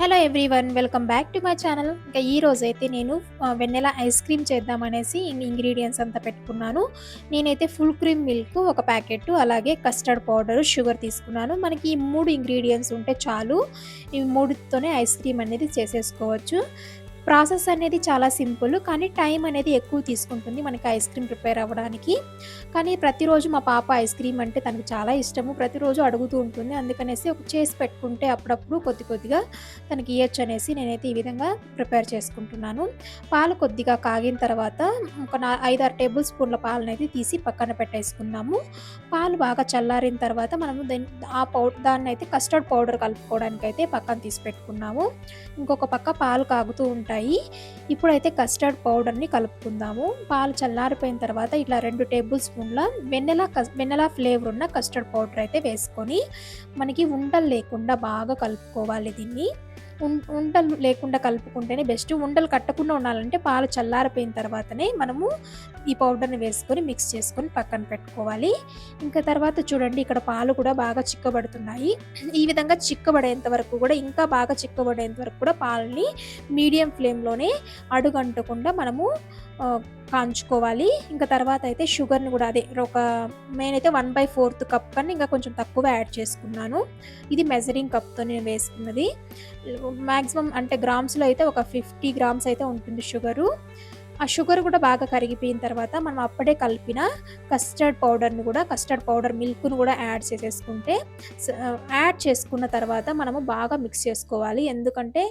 Hello everyone welcome back to my channel. ఇంకా ఈ రోజు అయితే నేను వెన్నెల ఐస్ క్రీమ్ చేద్దామనేసి ఇంగ్రీడియంట్స్ అంతా పెట్టుకున్నాను. నేనైతే ఫుల్ క్రీమ్ మిల్క్ ఒక ప్యాకెట్ అలాగే కస్టర్డ్ పౌడర్ షుగర్ తీసుకున్నాను. మనకి ఈ మూడు ఇంగ్రీడియంట్స్ ఉంటే చాలు. ఈ మూడుతోనే ఐస్ క్రీమ్ అనేది చేసేసుకోవచ్చు. ప్రాసెస్ అనేది చాలా సింపుల్ కానీ టైం అనేది ఎక్కువ తీసుకుంటుంది మనకి ఐస్ క్రీమ్ ప్రిపేర్ అవ్వడానికి. కానీ ప్రతిరోజు మా పాప ఐస్ క్రీమ్ అంటే తనకు చాలా ఇష్టము. ప్రతిరోజు అడుగుతూ ఉంటుంది. అందుకనేసి ఒక చేసి పెట్టుకుంటే అప్పుడప్పుడు కొద్ది కొద్దిగా తనకి ఇవ్వచ్చు అనేసి నేనైతే ఈ విధంగా ప్రిపేర్ చేసుకుంటున్నాను. పాలు కొద్దిగా కాగిన తర్వాత ఒక నా ఐదారు టేబుల్ స్పూన్ల పాలనైతే తీసి పక్కన పెట్టేసుకున్నాము. పాలు బాగా చల్లారిన తర్వాత మనము ఆ పౌడర్ దాన్ని అయితే కస్టర్డ్ పౌడర్ కలుపుకోవడానికి అయితే పక్కన తీసి పెట్టుకున్నాము. ఇంకొక పక్క పాలు కాగుతూ ఉంటాయి. వచ్చాయి ఇప్పుడైతే కస్టర్డ్ పౌడర్ని కలుపుకుందాము. పాలు చల్లారిపోయిన తర్వాత ఇట్లా రెండు టేబుల్ స్పూన్ల వెన్నెల వెన్నెల ఫ్లేవర్ ఉన్న కస్టర్డ్ పౌడర్ అయితే వేసుకొని మనకి ఉండలు లేకుండా బాగా కలుపుకోవాలి దీన్ని. ఉండలు లేకుండా కలుపుకుంటేనే బెస్ట్ ఉండలు కట్టకుండా ఉండాలంటే పాలు చల్లారిపోయిన తర్వాతనే మనము ఈ పౌడర్ని వేసుకొని మిక్స్ చేసుకొని పక్కన పెట్టుకోవాలి. ఇంకా తర్వాత చూడండి ఇక్కడ పాలు కూడా బాగా చిక్కబడుతున్నాయి. ఈ విధంగా చిక్కబడేంత వరకు కూడా ఇంకా బాగా చిక్కబడేంత వరకు కూడా పాలని మీడియం ఫ్లేమ్లోనే అడుగంటకుండా మనము కాంచుకోవాలి. ఇంకా తర్వాత అయితే షుగర్ని కూడా అదే ఒక నేనైతే వన్ బై ఫోర్త్ కప్ కన్నా ఇంకా కొంచెం తక్కువ యాడ్ చేసుకున్నాను. ఇది మెజరింగ్ కప్తో నేను వేసుకున్నది. మ్యాక్సిమం అంటే గ్రామ్స్లో అయితే ఒక ఫిఫ్టీ గ్రామ్స్ అయితే ఉంటుంది షుగరు. ఆ షుగర్ కూడా బాగా కరిగిపోయిన తర్వాత మనం అప్పుడే కలిపిన కస్టర్డ్ పౌడర్ని కూడా కస్టర్డ్ పౌడర్ మిల్క్ను కూడా యాడ్ చేసేసుకుంటే యాడ్ చేసుకున్న తర్వాత మనము బాగా మిక్స్ చేసుకోవాలి. ఎందుకంటే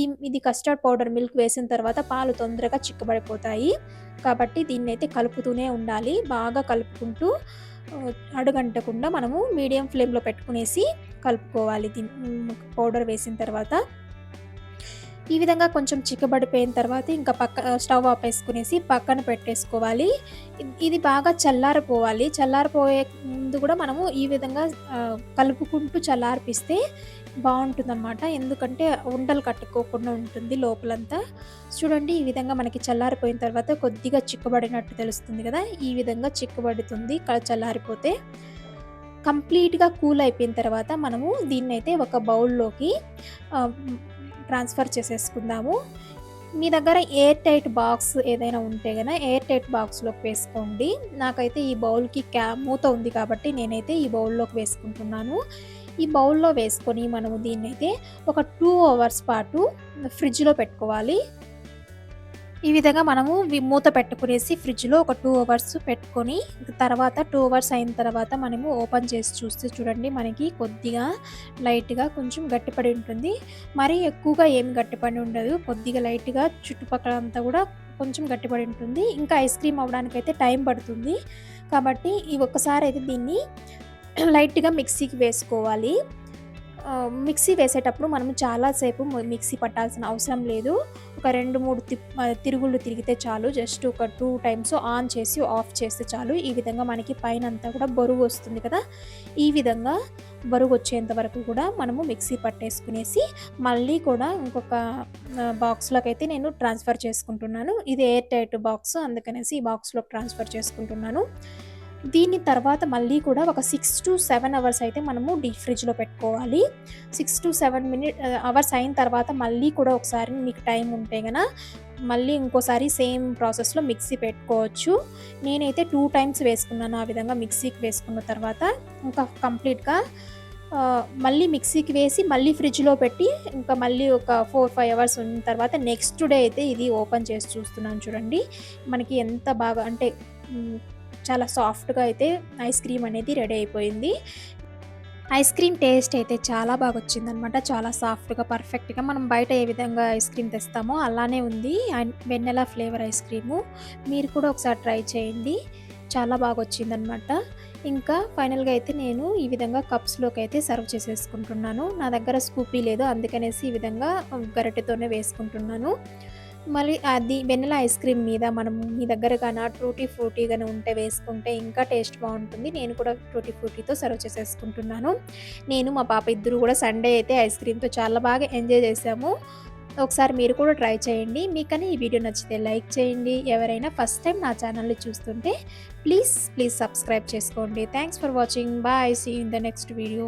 ఈ ఇది కస్టర్డ్ పౌడర్ మిల్క్ వేసిన తర్వాత పాలు తొందరగా చిక్కబడిపోతాయి. కాబట్టి దీన్ని అయితే కలుపుతూనే ఉండాలి. బాగా కలుపుకుంటూ అడుగంటకుండా మనము మీడియం ఫ్లేమ్లో పెట్టుకునేసి కలుపుకోవాలి. దీన్ని పౌడర్ వేసిన తర్వాత. ఈ విధంగా కొంచెం చిక్కబడిపోయిన తర్వాత ఇంకా పక్క స్టవ్ ఆపేసుకునేసి పక్కన పెట్టేసుకోవాలి. ఇది బాగా చల్లారిపోవాలి. చల్లారిపోయే ముందు కూడా మనము ఈ విధంగా కలుపుకుంటూ చల్లారిపిస్తే బాగుంటుందన్నమాట. ఎందుకంటే ఉండలు కట్టుకోకుండా ఉంటుంది లోపలంతా. చూడండి ఈ విధంగా మనకి చల్లారిపోయిన తర్వాత కొద్దిగా చిక్కబడినట్టు తెలుస్తుంది కదా. ఈ విధంగా చిక్కబడుతుంది చల్లారిపోతే. కంప్లీట్గా కూల్ అయిపోయిన తర్వాత మనము దీన్నైతే ఒక బౌల్లోకి ట్రాన్స్ఫర్ చేసేసుకుందాము. మీ దగ్గర ఎయిర్ టైట్ బాక్స్ ఏదైనా ఉంటే కనుక ఎయిర్ టైట్ బాక్స్లోకి వేసుకోండి. నాకైతే ఈ బౌల్కి క్యా మూత ఉంది కాబట్టి నేనైతే ఈ బౌల్లోకి వేసుకుంటున్నాను. ఈ బౌల్లో వేసుకొని మనము దీన్ని అయితే ఒక టూ అవర్స్ పాటు ఫ్రిడ్జ్లో పెట్టుకోవాలి. ఈ విధంగా మనము మూత పెట్టుకునేసి ఫ్రిడ్జ్లో ఒక టూ అవర్స్ పెట్టుకొని తర్వాత టూ అవర్స్ అయిన తర్వాత మనము ఓపెన్ చేసి చూస్తే చూడండి మనకి కొద్దిగా లైట్గా కొంచెం గట్టిపడి ఉంటుంది. మరీ ఎక్కువగా ఏమి గట్టిపడి ఉండదు. కొద్దిగా లైట్గా చుట్టుపక్కల అంతా కూడా కొంచెం గట్టిపడి ఉంటుంది. ఇంకా ఐస్ క్రీమ్ అవ్వడానికి అయితే టైం పడుతుంది. కాబట్టి ఈ ఒక్కసారి అయితే దీన్ని లైట్గా మిక్సీకి వేసుకోవాలి. మిక్సీ వేసేటప్పుడు మనం చాలాసేపు మిక్సీ పట్టాల్సిన అవసరం లేదు. ఒక రెండు మూడు తిరుగుళ్ళు తిరిగితే చాలు. జస్ట్ ఒక టూ టైమ్స్ ఆన్ చేసి ఆఫ్ చేస్తే చాలు. ఈ విధంగా మనకి పైన అంతా కూడా బరువు వస్తుంది కదా. ఈ విధంగా బరువు వచ్చేంత వరకు కూడా మనము మిక్సీ పట్టేసుకునేసి మళ్ళీ కూడా ఇంకొక బాక్స్లోకి అయితే నేను ట్రాన్స్ఫర్ చేసుకుంటున్నాను. ఇది ఎయిర్ టైట్ బాక్స్. అందుకనేసి ఈ బాక్స్లోకి ట్రాన్స్ఫర్ చేసుకుంటున్నాను. దీని తర్వాత మళ్ళీ కూడా ఒక సిక్స్ టు సెవెన్ అవర్స్ అయితే మనము డీప్ ఫ్రిడ్జ్లో పెట్టుకోవాలి. Six to seven minute hours అయిన తర్వాత మళ్ళీ కూడా ఒకసారి మీకు టైం ఉంటే కనుక మళ్ళీ ఇంకోసారి సేమ్ ప్రాసెస్లో మిక్సీ పెట్టుకోవచ్చు. నేనైతే టూ టైమ్స్ వేసుకున్నాను ఆ విధంగా మిక్సీకి వేసుకున్న తర్వాత. ఇంకా కంప్లీట్గా మళ్ళీ మిక్సీకి వేసి మళ్ళీ ఫ్రిడ్జ్లో పెట్టి ఇంకా మళ్ళీ ఒక ఫోర్ ఫైవ్ అవర్స్ ఉన్న తర్వాత నెక్స్ట్ డే అయితే ఇది ఓపెన్ చేసి చూస్తున్నాను చూడండి. మనకి ఎంత బాగా అంటే చాలా సాఫ్ట్గా అయితే ఐస్ క్రీమ్ అనేది రెడీ అయిపోయింది. ఐస్ క్రీమ్ టేస్ట్ అయితే చాలా బాగా వచ్చిందనమాట చాలా సాఫ్ట్గా పర్ఫెక్ట్గా మనం బయట ఏ విధంగా ఐస్ క్రీమ్ తెస్తామో అలానే ఉంది. వెన్నెలా ఫ్లేవర్ ఐస్ క్రీము మీరు కూడా ఒకసారి ట్రై చేయండి. చాలా బాగా వచ్చిందనమాట ఇంకా ఫైనల్గా అయితే నేను ఈ విధంగా కప్స్లోకి అయితే సర్వ్ చేసేసుకుంటున్నాను. నా దగ్గర స్కూపీ లేదు అందుకనేసి ఈ విధంగా గరిటెతోనే వేసుకుంటున్నాను. మళ్ళీ అది వెన్నెల ఐస్ క్రీమ్ మీద మనం మీ దగ్గర కానీ ట్రూటీ ఫ్రూటీ కానీ ఉంటే వేసుకుంటే ఇంకా టేస్ట్ బాగుంటుంది. నేను కూడా ట్రూటీ ఫ్రూటీతో సర్వ్ చేసేసుకుంటున్నాను. నేను మా పాప ఇద్దరు కూడా సండే అయితే ఐస్ క్రీమ్తో చాలా బాగా ఎంజాయ్ చేసాము ఒకసారి మీరు కూడా ట్రై చేయండి. మీకని ఈ వీడియో నచ్చితే లైక్ చేయండి. ఎవరైనా ఫస్ట్ టైం నా ఛానల్ని చూస్తుంటే ప్లీజ్ ప్లీజ్ సబ్స్క్రైబ్ చేసుకోండి. Thanks for watching. Bye. See in the next video.